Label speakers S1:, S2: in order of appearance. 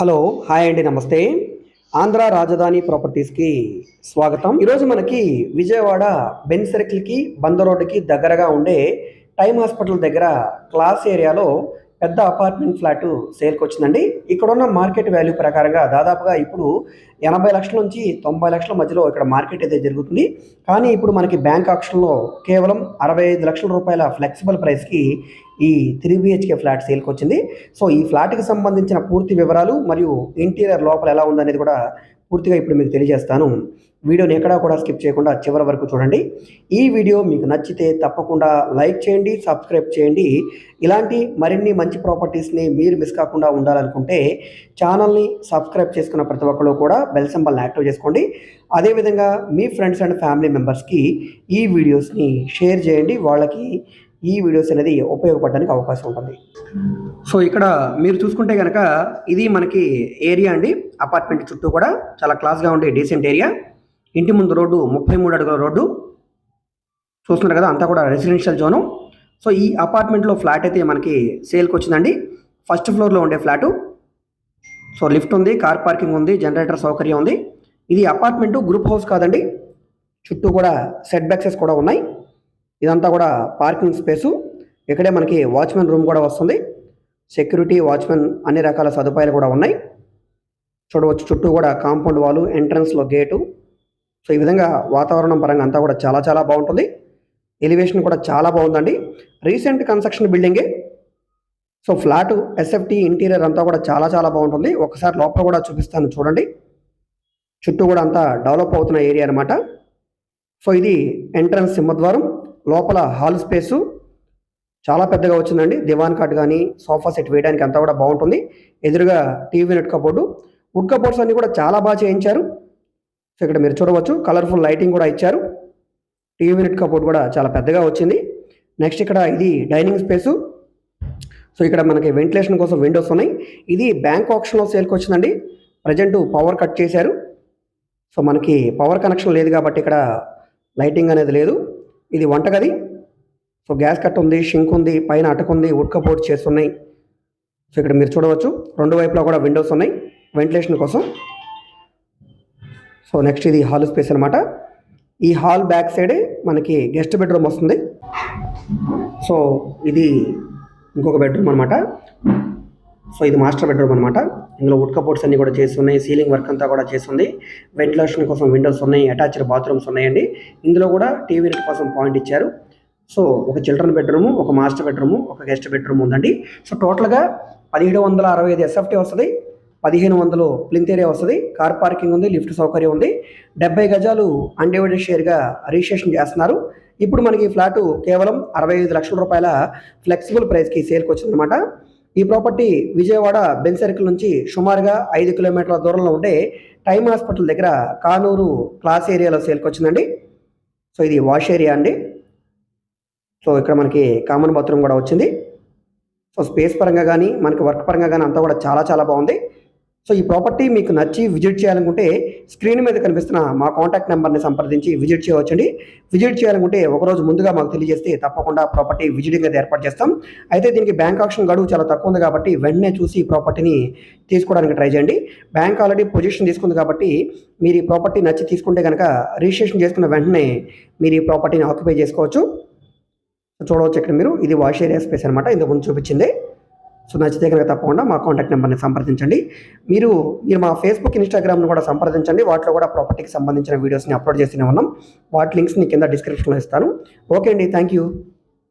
S1: Hello hi అండి నమస్తే. ఆంధ్ర రాజధాని ప్రాపర్టీస్కి స్వాగతం. ఈరోజు మనకి విజయవాడ బెన్ సర్కిల్కి బంద రోడ్డుకి దగ్గరగా ఉండే టైమ్ హాస్పిటల్ దగ్గర క్లాస్ ఏరియాలో పెద్ద అపార్ట్మెంట్ ఫ్లాట్ సేల్కి వచ్చిందండి ఇక్కడ ఉన్న మార్కెట్ వాల్యూ ప్రకారంగా దాదాపుగా ఇప్పుడు ఎనభై లక్షల నుంచి తొంభై లక్షల మధ్యలో ఇక్కడ మార్కెట్ అయితే జరుగుతుంది. కానీ ఇప్పుడు మనకి బ్యాంక్ ఆప్షన్లో కేవలం అరవై ఐదు లక్షల రూపాయల ఫ్లెక్సిబుల్ ప్రైస్కి ఈ త్రీ బిహెచ్కే ఫ్లాట్ సేల్కి వచ్చింది సో ఈ ఫ్లాట్కి సంబంధించిన పూర్తి వివరాలు మరియు ఇంటీరియర్ లోపల ఎలా ఉందనేది కూడా పూర్తిగా ఇప్పుడు మీకు తెలియజేస్తాను. వీడియోని ఎక్కడా కూడా స్కిప్ చేయకుండా చివరి వరకు చూడండి. ఈ వీడియో మీకు నచ్చితే తప్పకుండా లైక్ చేయండి సబ్స్క్రైబ్ చేయండి. ఇలాంటి మరిన్ని మంచి ప్రాపర్టీస్ని మీరు మిస్ కాకుండా ఉండాలనుకుంటే ఛానల్ని సబ్స్క్రైబ్ చేసుకున్న ప్రతి ఒక్కరు కూడా బెల్ సింబల్ని యాక్టివ్ చేసుకోండి. అదేవిధంగా మీ ఫ్రెండ్స్ అండ్ ఫ్యామిలీ మెంబర్స్కి ఈ వీడియోస్ని షేర్ చేయండి. వాళ్ళకి ఈ వీడియోస్ అనేది ఉపయోగపడడానికి అవకాశం ఉంటుంది. సో ఇక్కడ మీరు చూసుకుంటే కనుక ఇది మనకి ఏరియా అండి. అపార్ట్మెంట్ చుట్టూ కూడా చాలా క్లాస్గా ఉండే డీసెంట్ ఏరియా. ఇంటి ముందు రోడ్డు ముప్పై మూడు అడుగుల రోడ్డు. చూస్తున్నారు కదా అంతా కూడా రెసిడెన్షియల్ జోను సో ఈ అపార్ట్మెంట్లో ఫ్లాట్ అయితే మనకి సేల్కి వచ్చిందండి. ఫస్ట్ ఫ్లోర్లో ఉండే ఫ్లాటు. సో లిఫ్ట్ ఉంది కార్ పార్కింగ్ ఉంది జనరేటర్ సౌకర్యం ఉంది. ఇది అపార్ట్మెంటు గ్రూప్ హౌస్ కాదండి. చుట్టూ కూడా సెట్ బ్యాక్సెస్ కూడా ఉన్నాయి. ఇదంతా కూడా పార్కింగ్ స్పేసు. ఇక్కడే మనకి వాచ్మెన్ రూమ్ కూడా వస్తుంది. సెక్యూరిటీ వాచ్మెన్ అన్ని రకాల సదుపాయాలు కూడా ఉన్నాయి. చూడవచ్చు చుట్టూ కూడా కాంపౌండ్ వాళ్ళు ఎంట్రన్స్లో గేటు. సో ఈ విధంగా వాతావరణం పరంగా అంతా కూడా చాలా చాలా బాగుంటుంది. ఎలివేషన్ కూడా చాలా బాగుందండి. రీసెంట్ కన్స్ట్రక్షన్ బిల్డింగే. సో ఫ్లాట్ ఎస్ఎఫ్టీ ఇంటీరియర్ అంతా కూడా చాలా చాలా బాగుంటుంది. ఒకసారి లోపల కూడా చూపిస్తాను చూడండి. చుట్టూ కూడా అంతా డెవలప్ అవుతున్న ఏరియా అనమాట సో ఇది ఎంట్రన్స్ సింహద్వారం. లోపల హాల్ స్పేసు చాలా పెద్దగా వచ్చిందండి. దివాన్ కాట్ కానీ సోఫా సెట్ వేయడానికి అంతా కూడా బాగుంటుంది. ఎదురుగా TV net cupboard wood cupboards అన్నీ కూడా చాలా బాగా చేయించారు. సో ఇక్కడ మీరు చూడవచ్చు కలర్ఫుల్ లైటింగ్ కూడా ఇచ్చారు. టీవీ నెట్ కబోర్డ్ కూడా చాలా పెద్దగా వచ్చింది. నెక్స్ట్ ఇక్కడ ఇది డైనింగ్ స్పేసు. సో ఇక్కడ మనకి వెంటిలేషన్ కోసం విండోస్ ఉన్నాయి. ఇది బ్యాంక్ ఆప్షన్లో సేల్కి వచ్చిందండి. ప్రజెంట్ పవర్ కట్ చేశారు. సో మనకి పవర్ కనెక్షన్ లేదు కాబట్టి ఇక్కడ లైటింగ్ అనేది లేదు. ఇది వంటగది. సో గ్యాస్ కట్ ఉంది షింక్ ఉంది పైన అటుకుంది ఉంది వుడ్ చేస్తున్నాయి. సో ఇక్కడ మీరు చూడవచ్చు రెండు వైపులా కూడా విండోస్ ఉన్నాయి వెంటిలేషన్ కోసం. సో నెక్స్ట్ ఇది హాల్ స్పేస్ అనమాట ఈ హాల్ బ్యాక్ సైడే మనకి గెస్ట్ బెడ్రూమ్ వస్తుంది. సో ఇది ఇంకొక బెడ్రూమ్ అనమాట సో ఇది మాస్టర్ బెడ్రూమ్ అనమాట ఇందులో వుడ్ కపోర్ట్స్ అన్ని కూడా చేసి ఉన్నాయి సీలింగ్ వర్క్ అంతా కూడా చేస్తుంది వెంటిలేషన్ కోసం విండోస్ ఉన్నాయి అటాచ్డ్ బాత్రూమ్స్ ఉన్నాయండి. ఇందులో కూడా టీవీ నెట్ కోసం పాయింట్ ఇచ్చారు. సో ఒక చిల్డ్రన్ బెడ్రూమ్ ఒక మాస్టర్ బెడ్రూమ్ ఒక గెస్ట్ బెడ్రూమ్ ఉందండి. సో టోటల్గా పదిహేడు వందల అరవై ఐదు ఎస్ఎఫ్టీ వస్తుంది పదిహేను వందలు ప్లింత్ ఏరియా వస్తుంది కార్ పార్కింగ్ ఉంది లిఫ్ట్ సౌకర్యం ఉంది. డెబ్బై గజాలు అన్డివైడెడ్ షేర్గా రిజిస్ట్రేషన్ చేస్తున్నారు. ఇప్పుడు మనకి ఈ ఫ్లాటు కేవలం అరవై ఐదు లక్షల రూపాయల ఫ్లెక్సిబుల్ ప్రైస్కి సేల్కి వచ్చిందనమాట ఈ ప్రాపర్టీ విజయవాడ బెన్ సర్కిల్ నుంచి సుమారుగా ఐదు కిలోమీటర్ల దూరంలో ఉండే టైమ్ హాస్పిటల్ దగ్గర కానూరు క్లాస్ ఏరియాలో సేల్కి వచ్చిందండి. సో ఇది వాష్ ఏరియా అండి. సో ఇక్కడ మనకి కామన్ బాత్రూమ్ కూడా వచ్చింది. సో స్పేస్ పరంగా కానీ మనకి వర్క్ పరంగా కానీ అంతా కూడా చాలా చాలా బాగుంది. సో ఈ ప్రాపర్టీ మీకు నచ్చి విజిట్ చేయాలనుకుంటే స్క్రీన్ మీద కనిపిస్తున్న మా కాంటాక్ట్ నెంబర్ని సంప్రదించి విజిట్ చేయవచ్చండి. విజిట్ చేయాలనుకుంటే ఒకరోజు ముందుగా మాకు తెలియజేస్తే తప్పకుండా ప్రాపర్టీ విజిటింగ్ అయితే ఏర్పాటు చేస్తాం. అయితే దీనికి బ్యాంక్ ఆప్షన్ గడువు చాలా తక్కువ ఉంది కాబట్టి వెంటనే చూసి ఈ ప్రాపర్టీని తీసుకోవడానికి ట్రై చేయండి. బ్యాంక్ ఆల్రెడీ పొజిషన్ తీసుకుంది కాబట్టి మీరు ఈ ప్రాపర్టీ నచ్చి తీసుకుంటే కనుక రిజిస్ట్రేషన్ చేసుకున్న వెంటనే మీరు ఈ ప్రాపర్టీని ఆక్యుపై చేసుకోవచ్చు. చూడవచ్చు ఇక్కడ మీరు. ఇది వాష్ ఏరియా స్పేస్ అనమాట ఇంతకుముందు చూపించింది. సో నచ్చితే కనుక తప్పకుండా మా కాంటాక్ట్ నెంబర్ని సంప్రదించండి. మీరు మీరు మా ఫేస్బుక్ ఇన్స్టాగ్రామ్ను కూడా సంప్రదించండి. వాటిలో కూడా ప్రాపర్టీకి సంబంధించిన వీడియోస్ని అప్లోడ్ చేస్తూనే ఉన్నాం. వాటి లింక్స్ని కింద డిస్క్రిప్షన్లో ఇస్తాను. ఓకే అండి థ్యాంక్ యూ